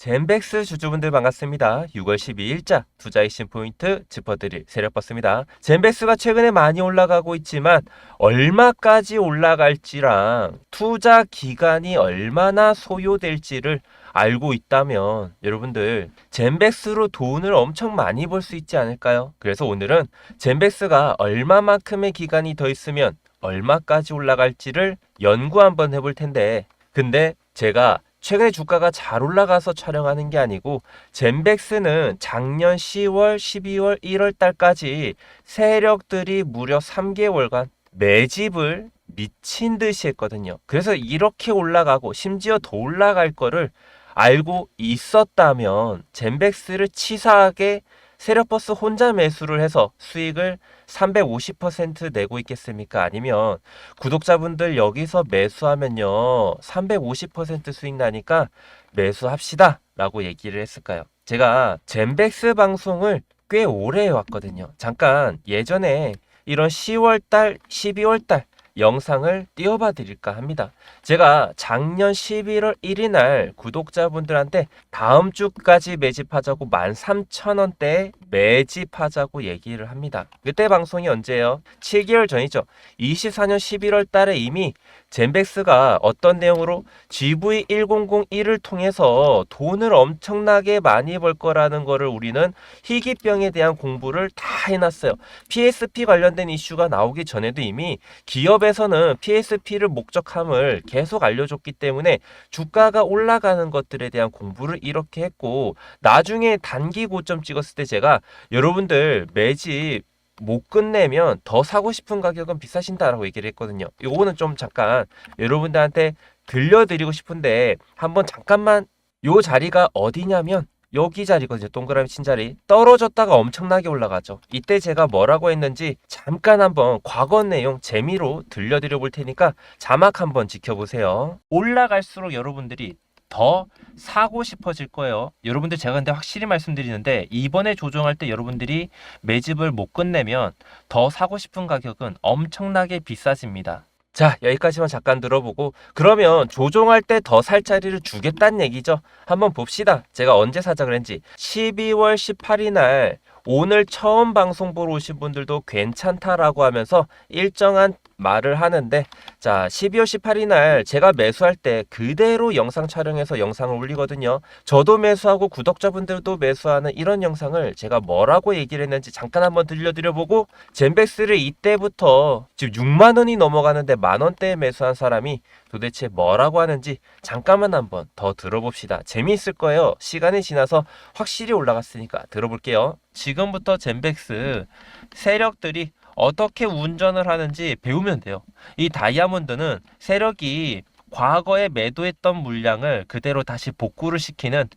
젠백스 주주분들 반갑습니다. 6월 12일자 투자 이신 포인트 짚어드릴 세력버스입니다. 젠백스가 최근에 많이 올라가고 있지만 얼마까지 올라갈지랑 투자 기간이 얼마나 소요될지를 알고 있다면 여러분들 젠백스로 돈을 엄청 많이 벌 수 있지 않을까요? 그래서 오늘은 젠백스가 얼마만큼의 기간이 더 있으면 얼마까지 올라갈지를 연구 한번 해볼 텐데 근데 제가 최근에 주가가 잘 올라가서 촬영하는 게 아니고 젠백스는 작년 10월, 12월, 1월 달까지 세력들이 무려 3개월간 매집을 미친 듯이 했거든요. 그래서 이렇게 올라가고 심지어 더 올라갈 거를 알고 있었다면 젠백스를 치사하게 세력버스 혼자 매수를 해서 수익을 350% 내고 있겠습니까? 아니면 구독자분들 여기서 매수하면요 350% 수익 나니까 매수합시다 라고 얘기를 했을까요? 제가 젠백스 방송을 꽤 오래 해왔거든요. 잠깐 예전에 이런 10월달, 12월달 영상을 띄워봐 드릴까 합니다. 제가 작년 11월 1일 날 구독자분들한테 다음 주까지 매집하자고 13,000원대에 매집하자고 얘기를 합니다. 그때 방송이 언제예요? 7개월 전이죠. 24년 11월 달에 이미 젠백스가 어떤 내용으로 GV1001을 통해서 돈을 엄청나게 많이 벌 거라는 거를 우리는 희귀병에 대한 공부를 다 해놨어요. PSP 관련된 이슈가 나오기 전에도 이미 기업 에서는 PSP를 목적함을 계속 알려줬기 때문에 주가가 올라가는 것들에 대한 공부를 이렇게 했고 나중에 단기 고점 찍었을 때 제가 여러분들 매집 못 끝내면 더 사고 싶은 가격은 비싸신다라고 얘기를 했거든요. 요거는 좀 잠깐 여러분들한테 들려드리고 싶은데 한번 잠깐만 요 자리가 어디냐면 여기 자리거든요. 동그라미 친 자리. 떨어졌다가 엄청나게 올라가죠. 이때 제가 뭐라고 했는지 잠깐 한번 과거 내용 재미로 들려드려 볼 테니까 자막 한번 지켜보세요. 올라갈수록 여러분들이 더 사고 싶어질 거예요. 여러분들 제가 근데 확실히 말씀드리는데 이번에 조정할 때 여러분들이 매집을 못 끝내면 더 사고 싶은 가격은 엄청나게 비싸집니다. 자, 여기까지만 잠깐 들어보고 그러면 조정할 때 더 살 자리를 주겠다는 얘기죠. 한번 봅시다. 제가 언제 사자 그랬는지 12월 18일 날 오늘 처음 방송 보러 오신 분들도 괜찮다라고 하면서 일정한 말을 하는데 자 12월 18일 날 제가 매수할 때 그대로 영상 촬영해서 영상을 올리거든요. 저도 매수하고 구독자분들도 매수하는 이런 영상을 제가 뭐라고 얘기를 했는지 잠깐 한번 들려드려 보고 젠백스를 이때부터 지금 6만 원이 넘어가는데 만 원대에 매수한 사람이 도대체 뭐라고 하는지 잠깐만 한번 더 들어봅시다. 재미있을 거예요. 시간이 지나서 확실히 올라갔으니까 들어볼게요. 지금부터 젠백스 세력들이 어떻게 운전을 하는지 배우면 돼요. 이 다이아몬드는 세력이 과거에 매도했던 물량을 그대로 다시 복구를 시키는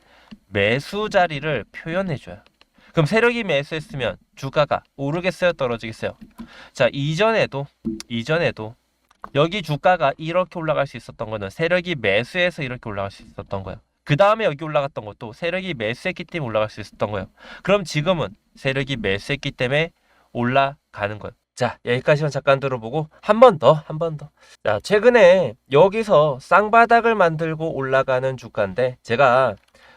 매수 자리를 표현해줘요. 그럼 세력이 매수했으면 주가가 오르겠어요? 떨어지겠어요? 자, 이전에도, 이전에도 여기 주가가 이렇게 올라갈 수 있었던 거는 세력이 매수해서 이렇게 올라갈 수 있었던 거예요. 그 다음에 여기 올라갔던 것도 세력이 매수했기 때문에 올라갈 수 있었던 거예요. 그럼 지금은 세력이 매수했기 때문에 올라가는 거예요. 자, 여기까지만 잠깐 들어보고 한 번 더, 한 번 더. 자, 최근에 여기서 쌍바닥을 만들고 올라가는 주가인데 제가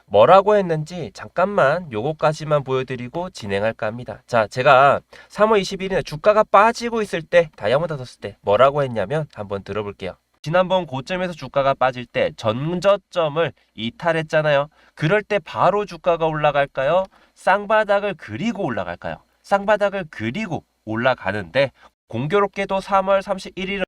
뭐라고 했는지 잠깐만 요거까지만 보여드리고 진행할까 합니다. 자, 제가 3월 21일에 주가가 빠지고 있을 때 다이아몬드 떴을 때 뭐라고 했냐면 한번 들어볼게요. 지난번 고점에서 주가가 빠질 때 전저점을 이탈했잖아요. 그럴 때 바로 주가가 올라갈까요? 쌍바닥을 그리고 올라갈까요? 쌍바닥을 그리고 올라가는데 공교롭게도 3월 31일은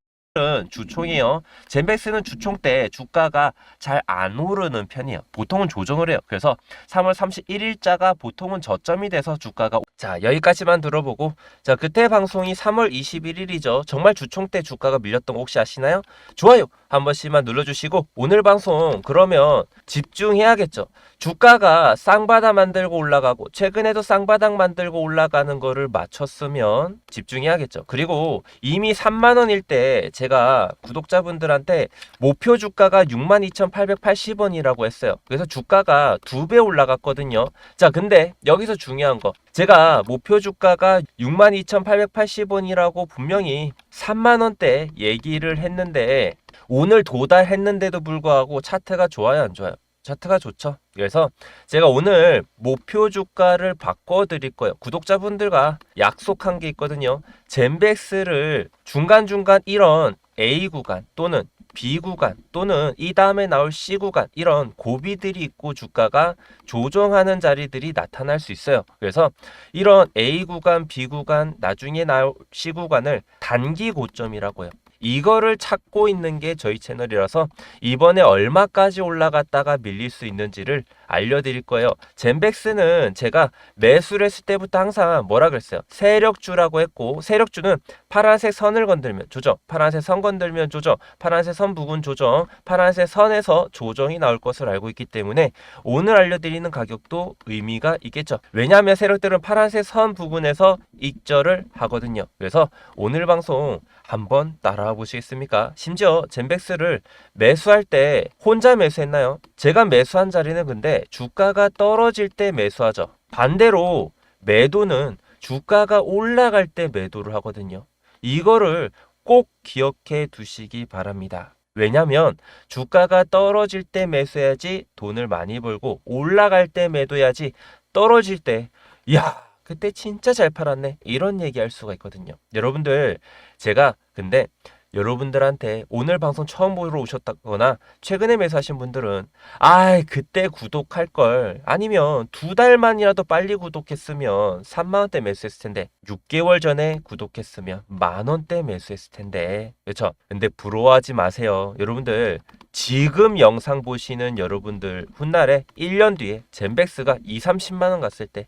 주총이에요. 젠백스는 주총 때 주가가 잘 안 오르는 편이에요. 보통은 조정을 해요. 그래서 3월 31일자가 보통은 저점이 돼서 주가가 자 여기까지만 들어보고 자 그때 방송이 3월 21일이죠. 정말 주총 때 주가가 밀렸던 거 혹시 아시나요? 좋아요 한 번씩만 눌러주시고 오늘 방송 그러면 집중해야겠죠. 주가가 쌍바닥 만들고 올라가고 최근에도 쌍바닥 만들고 올라가는 거를 맞췄으면 집중해야겠죠. 그리고 이미 3만 원일 때 제가 구독자분들한테 목표 주가가 62,880원이라고 했어요. 그래서 주가가 두 배 올라갔거든요. 자, 근데 여기서 중요한 거. 제가 목표 주가가 62,880원이라고 분명히 3만 원대 얘기를 했는데 오늘 도달했는데도 불구하고 차트가 좋아요, 안 좋아요? 차트가 좋죠. 그래서 제가 오늘 목표 주가를 바꿔 드릴 거예요. 구독자분들과 약속한 게 있거든요. 젠백스를 중간중간 이런 A 구간 또는 B 구간 또는 이 다음에 나올 C 구간 이런 고비들이 있고 주가가 조정하는 자리들이 나타날 수 있어요. 그래서 이런 A 구간, B 구간, 나중에 나올 C 구간을 단기 고점이라고 해요. 이거를 찾고 있는 게 저희 채널이라서 이번에 얼마까지 올라갔다가 밀릴 수 있는지를 알려드릴 거예요. 젠백스는 제가 매수를 했을 때부터 항상 뭐라 그랬어요? 세력주라고 했고 세력주는 파란색 선을 건들면 조정, 파란색 선 건들면 조정, 파란색 선 부분 조정, 파란색 선에서 조정이 나올 것을 알고 있기 때문에 오늘 알려드리는 가격도 의미가 있겠죠. 왜냐하면 세력들은 파란색 선 부분에서 익절을 하거든요. 그래서 오늘 방송 한번 따라와 보시겠습니까? 심지어 젠백스를 매수할 때 혼자 매수했나요? 제가 매수한 자리는 근데 주가가 떨어질 때 매수하죠. 반대로 매도는 주가가 올라갈 때 매도를 하거든요. 이거를 꼭 기억해 두시기 바랍니다. 왜냐면 주가가 떨어질 때 매수해야지 돈을 많이 벌고 올라갈 때 매도해야지 떨어질 때 야, 그때 진짜 잘 팔았네. 이런 얘기 할 수가 있거든요. 여러분들 제가 근데 여러분들한테 오늘 방송 처음 보러 오셨다거나 최근에 매수하신 분들은 아 그때 구독할 걸. 아니면 두 달만이라도 빨리 구독했으면 3만 원대 매수했을 텐데 6개월 전에 구독했으면 만 원대 매수했을 텐데. 그렇죠 근데 부러워하지 마세요. 여러분들 지금 영상 보시는 여러분들 훗날에 1년 뒤에 젠백스가 2, 30만 원 갔을 때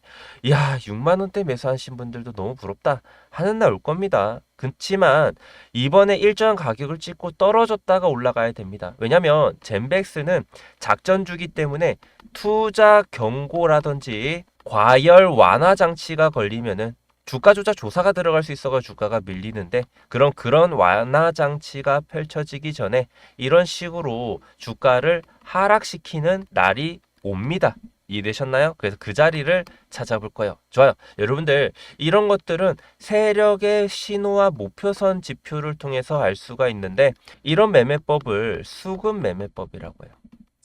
야 6만 원대 매수하신 분들도 너무 부럽다 하는 날 올 겁니다. 그렇지만 이번에 일정한 가격을 찍고 떨어졌다가 올라가야 됩니다. 왜냐면 젠백스는 작전 주기 때문에 투자 경고라든지 과열 완화 장치가 걸리면은 주가 조작 조사가 들어갈 수 있어가 주가가 밀리는데 그런 그런 완화 장치가 펼쳐지기 전에 이런 식으로 주가를 하락시키는 날이 옵니다. 이해되셨나요? 그래서 그 자리를 찾아볼 거예요. 좋아요. 여러분들 이런 것들은 세력의 신호와 목표선 지표를 통해서 알 수가 있는데 이런 매매법을 수급 매매법이라고 해요.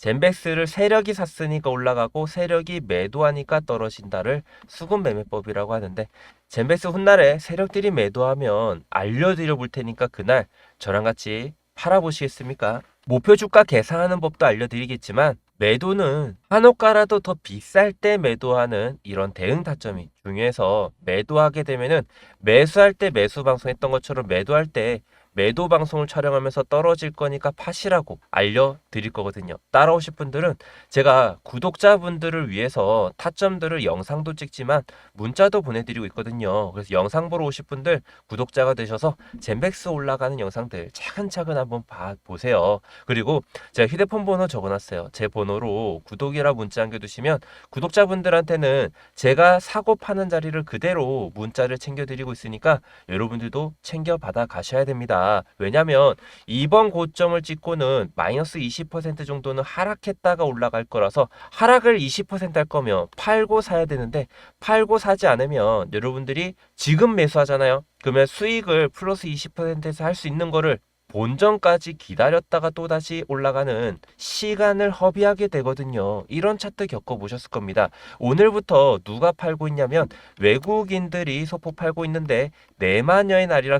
젠백스를 세력이 샀으니까 올라가고 세력이 매도하니까 떨어진다를 수급 매매법이라고 하는데 젠백스 훗날에 세력들이 매도하면 알려드려 볼 테니까 그날 저랑 같이 팔아보시겠습니까? 목표 주가 계산하는 법도 알려드리겠지만 매도는 한호가라도 더 비쌀 때 매도하는 이런 대응 타점이 중요해서 매도하게 되면은 매수할 때 매수 방송했던 것처럼 매도할 때 매도 방송을 촬영하면서 떨어질 거니까 파시라고 알려드릴 거거든요. 따라오실 분들은 제가 구독자분들을 위해서 타점들을 영상도 찍지만 문자도 보내드리고 있거든요. 그래서 영상 보러 오실 분들 구독자가 되셔서 젠백스 올라가는 영상들 차근차근 한번 봐 보세요. 그리고 제가 휴대폰 번호 적어놨어요. 제 번호로 구독이라 문자 남겨두시면 구독자분들한테는 제가 사고 파는 자리를 그대로 문자를 챙겨드리고 있으니까 여러분들도 챙겨 받아 가셔야 됩니다. 왜냐면 이번 고점을 찍고는 마이너스 20% 정도는 하락했다가 올라갈 거라서 하락을 20%할 거면 팔고 사야 되는데 팔고 사지 않으면 여러분들이 지금 매수하잖아요. 그러면 수익을 플러스 20%에서 할 수 있는 거를 본전까지 기다렸다가 또다시 올라가는 시간을 허비하게 되거든요. 이런 차트 겪어보셨을 겁니다. 오늘부터 누가 팔고 있냐면 외국인들이 소폭 팔고 있는데 내만여의 날이라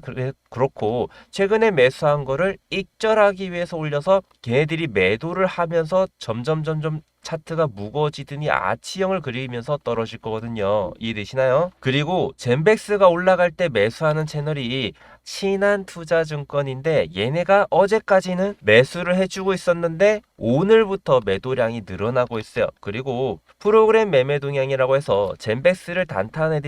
그렇고 최근에 매수한 거를 익절하기 위해서 올려서 걔네들이 매도를 하면서 점점 점점 차트가 무거워지더니 아치형을 그리면서 떨어질 거거든요. 이해되시나요? 그리고 젠백스가 올라갈 때 매수하는 채널이 신한투자증권인데 얘네가 어제까지는 매수를 해주고 있었는데 오늘부터 매도량이 늘어나고 있어요. 그리고 프로그램 매매 동향이라고 해서 젠백스를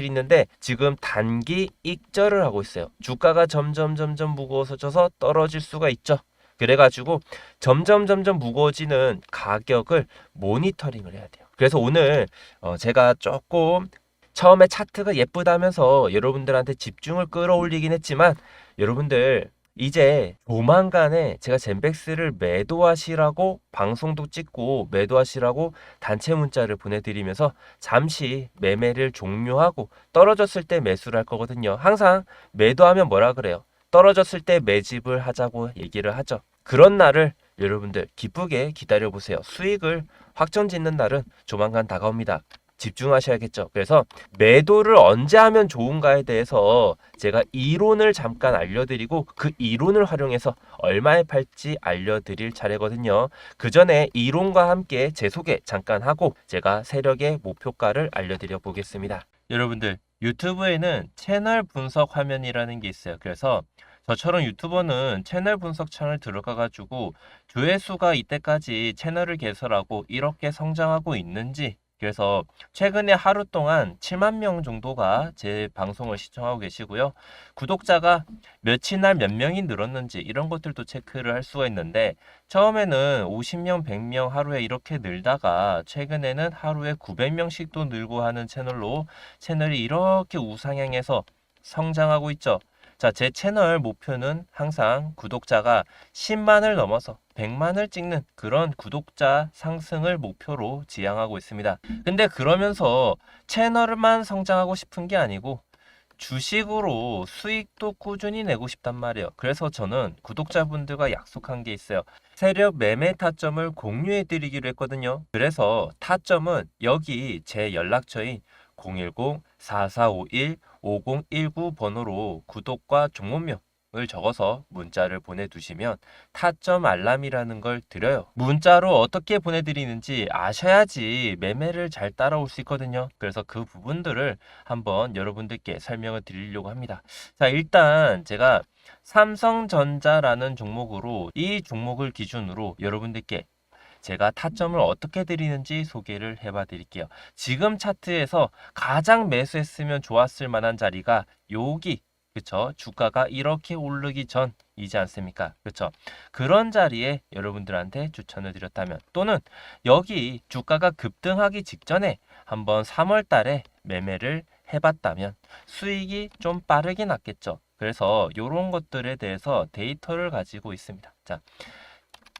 있는데 지금 단기 익절을 하고 있어요. 주가가 점점 점점 무거워져서 떨어질 수가 있죠. 그래가지고 점점 점점 무거워지는 가격을 모니터링을 해야 돼요. 그래서 오늘 어 제가 조금 처음에 차트가 예쁘다면서 여러분들한테 집중을 끌어올리긴 했지만 여러분들 이제 조만간에 제가 젠백스를 매도하시라고 방송도 찍고 매도하시라고 단체 문자를 보내드리면서 잠시 매매를 종료하고 떨어졌을 때 매수를 할 거거든요. 항상 매도하면 뭐라 그래요? 떨어졌을 때 매집을 하자고 얘기를 하죠. 그런 날을 여러분들 기쁘게 기다려 보세요. 수익을 확정 짓는 날은 조만간 다가옵니다. 집중하셔야겠죠. 그래서 매도를 언제 하면 좋은가에 대해서 제가 이론을 잠깐 알려드리고 그 이론을 활용해서 얼마에 팔지 알려드릴 차례거든요. 그 전에 이론과 함께 제 소개 잠깐 하고 제가 세력의 목표가를 알려드려 보겠습니다. 여러분들 유튜브에는 채널 분석 화면이라는 게 있어요. 그래서 저처럼 유튜버는 채널 분석 창을 들어가 가지고 조회수가 이때까지 채널을 개설하고 이렇게 성장하고 있는지 그래서 최근에 하루 동안 7만 명 정도가 제 방송을 시청하고 계시고요. 구독자가 며칠 날몇 명이 늘었는지 이런 것들도 체크를 할 수가 있는데 처음에는 50명, 100명 하루에 이렇게 늘다가 최근에는 하루에 900명씩도 늘고 하는 채널로 채널이 이렇게 우상향해서 성장하고 있죠. 자, 제 채널 목표는 항상 구독자가 10만을 넘어서 100만을 찍는 그런 구독자 상승을 목표로 지향하고 있습니다. 근데 그러면서 채널만 성장하고 싶은 게 아니고 주식으로 수익도 꾸준히 내고 싶단 말이에요. 그래서 저는 구독자분들과 약속한 게 있어요. 세력 매매 타점을 공유해 드리기로 했거든요. 그래서 타점은 여기 제 연락처인 010-4451-5019 번호로 구독과 종목명 을 적어서 문자를 보내두시면 타점 알람이라는 걸 드려요. 문자로 어떻게 보내드리는지 아셔야지 매매를 잘 따라올 수 있거든요. 그래서 그 부분들을 한번 여러분들께 설명을 드리려고 합니다. 자, 일단 제가 삼성전자라는 종목으로 이 종목을 기준으로 여러분들께 제가 타점을 어떻게 드리는지 소개를 해봐 드릴게요. 지금 차트에서 가장 매수했으면 좋았을 만한 자리가 여기 그쵸? 주가가 이렇게 오르기 전이지 않습니까? 그쵸? 그런 자리에 여러분들한테 추천을 드렸다면 또는 여기 주가가 급등하기 직전에 한번 3월 달에 매매를 해봤다면 수익이 좀 빠르게 났겠죠. 그래서 이런 것들에 대해서 데이터를 가지고 있습니다. 자,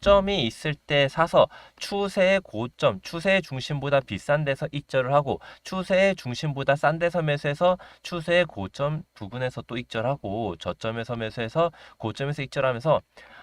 저점이 있을 때 사서 추세의 고점, 추세의 중심보다 비싼 데서 익절을 하고 추세의 중심보다 싼 데서 매수해서 추세의 고점 부근에서 또 익절하고 저점에서 매수해서 고점에서 익절하면서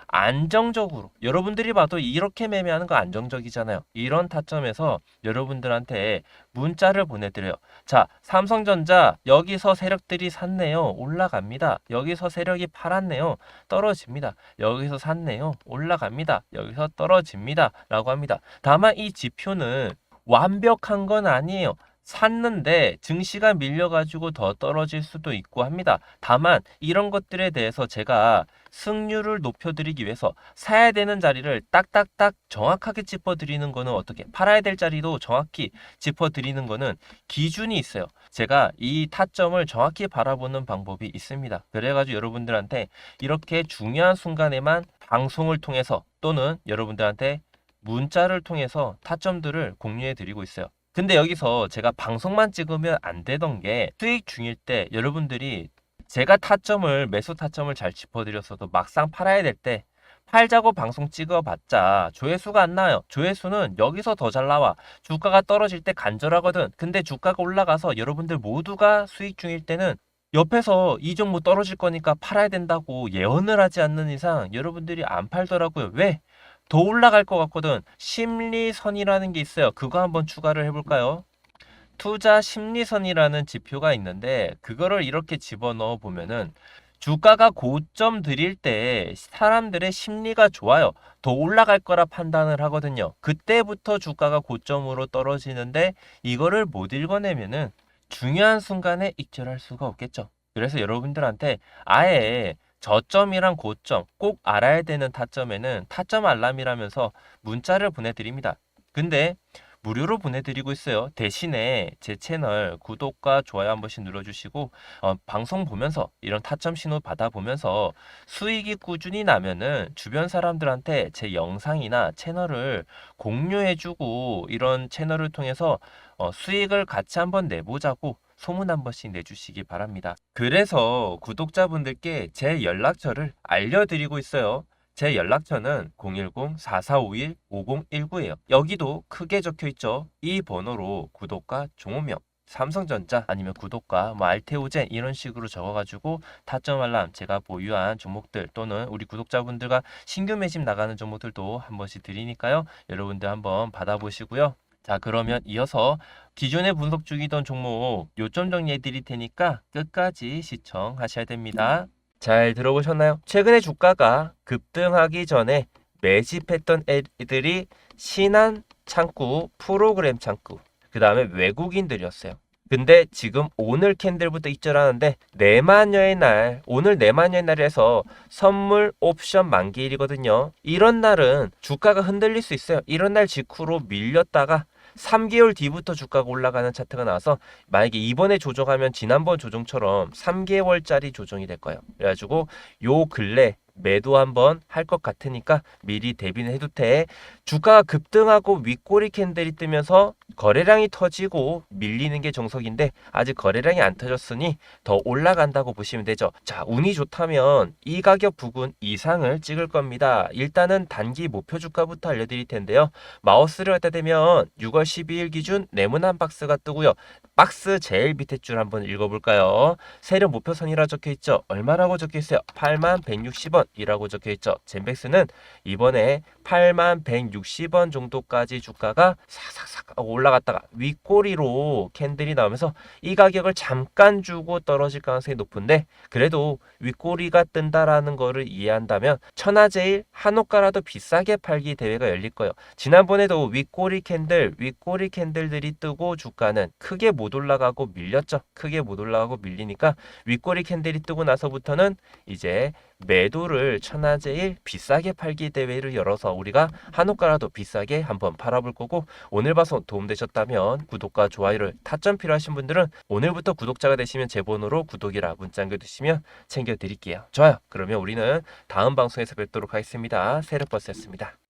안정적으로 여러분들이 봐도 이렇게 매매하는 거 안정적이잖아요. 이런 타점에서 여러분들한테 문자를 보내드려요. 자, 삼성전자 여기서 세력들이 샀네요. 올라갑니다. 여기서 세력이 팔았네요. 떨어집니다. 여기서 샀네요. 올라갑니다. 여기서 떨어집니다. 라고 합니다. 다만 이 지표는 완벽한 건 아니에요. 샀는데 증시가 밀려가지고 더 떨어질 수도 있고 합니다. 다만 이런 것들에 대해서 제가 승률을 높여드리기 위해서 사야 되는 자리를 딱딱딱 정확하게 짚어드리는 거는 어떻게 팔아야 될 자리도 정확히 짚어드리는 거는 기준이 있어요. 제가 이 타점을 정확히 바라보는 방법이 있습니다. 그래가지고 여러분들한테 이렇게 중요한 순간에만 방송을 통해서 또는 여러분들한테 문자를 통해서 타점들을 공유해 드리고 있어요. 근데 여기서 제가 방송만 찍으면 안 되던 게 수익 중일 때 여러분들이 제가 타점을 매수 타점을 잘 짚어드렸어도 막상 팔아야 될 때 팔자고 방송 찍어봤자 조회수가 안 나와요. 조회수는 여기서 더 잘 나와. 주가가 떨어질 때 간절하거든. 근데 주가가 올라가서 여러분들 모두가 수익 중일 때는 옆에서 이 종목 떨어질 거니까 팔아야 된다고 예언을 하지 않는 이상 여러분들이 안 팔더라고요. 왜? 더 올라갈 것 같거든. 심리선이라는 게 있어요. 그거 한번 추가를 해볼까요? 투자 심리선이라는 지표가 있는데 그거를 이렇게 집어넣어 보면은 주가가 고점 드릴 때 사람들의 심리가 좋아요. 더 올라갈 거라 판단을 하거든요. 그때부터 주가가 고점으로 떨어지는데 이거를 못 읽어내면은 중요한 순간에 익절할 수가 없겠죠. 그래서 여러분들한테 아예 저점이랑 고점 꼭 알아야 되는 타점에는 타점 알람이라면서 문자를 보내드립니다. 근데 무료로 보내드리고 있어요. 대신에 제 채널 구독과 좋아요 한 번씩 눌러주시고 어, 방송 보면서 이런 타점 신호 받아보면서 수익이 꾸준히 나면은 주변 사람들한테 제 영상이나 채널을 공유해주고 이런 채널을 통해서 어, 수익을 같이 한번 내보자고 소문 한 번씩 내주시기 바랍니다. 그래서 구독자분들께 제 연락처를 알려드리고 있어요. 제 연락처는 010-4451-5019예요. 여기도 크게 적혀 있죠. 이 번호로 구독과 종호명 삼성전자 아니면 구독과 뭐 알테오젠 이런 식으로 적어가지고 타점 알람 제가 보유한 종목들 또는 우리 구독자분들과 신규 매집 나가는 종목들도 한 번씩 드리니까요. 여러분들 한번 받아보시고요. 자 그러면 이어서 기존에 분석 중이던 종목 요점 정리해 드릴 테니까 끝까지 시청하셔야 됩니다. 잘 들어보셨나요? 최근에 주가가 급등하기 전에 매집했던 애들이 신한 창구, 프로그램 창구, 그 다음에 외국인들이었어요. 근데 지금 오늘 캔들부터 입절하는데 내마녀의 날, 오늘 내마녀의 날에서 선물 옵션 만기일이거든요. 이런 날은 주가가 흔들릴 수 있어요. 이런 날 직후로 밀렸다가 3개월 뒤부터 주가가 올라가는 차트가 나와서 만약에 이번에 조정하면 지난번 조정처럼 3개월짜리 조정이 될 거예요. 그래가지고 요 근래 매도 한번 할 것 같으니까 미리 대비는 해도 돼. 주가가 급등하고 윗꼬리 캔들이 뜨면서 거래량이 터지고 밀리는 게 정석인데 아직 거래량이 안 터졌으니 더 올라간다고 보시면 되죠. 자, 운이 좋다면 이 가격 부근 이상을 찍을 겁니다. 일단은 단기 목표 주가부터 알려드릴 텐데요. 마우스를 갖다 대면 6월 12일 기준 네모난 박스가 뜨고요. 박스 제일 밑에 줄 한번 읽어볼까요? 세력 목표선이라 적혀 있죠. 얼마라고 적혀 있어요? 8만 160원 이라고 적혀 있죠. 젠백스는 이번에 8만 160원 정도까지 주가가 싹싹싹 올라갔다가 윗꼬리로 캔들이 나오면서 이 가격을 잠깐 주고 떨어질 가능성이 높은데 그래도 윗꼬리가 뜬다라는 거를 이해한다면 천하제일 한옥가라도 비싸게 팔기 대회가 열릴 거예요. 지난번에도 윗꼬리 캔들, 윗꼬리 캔들들이 뜨고 주가는 크게 못 올라가고 밀렸죠. 크게 못 올라가고 밀리니까 윗꼬리 캔들이 뜨고 나서부터는 이제 매도를 천하제일 비싸게 팔기 대회를 열어서 우리가 한옥가라도 비싸게 한번 팔아볼 거고 오늘 방송 도움되셨다면 구독과 좋아요를 타점 필요하신 분들은 오늘부터 구독자가 되시면 제 번호로 구독이라 문자 남겨두시면 챙겨드릴게요. 좋아요. 그러면 우리는 다음 방송에서 뵙도록 하겠습니다. 세력버스였습니다.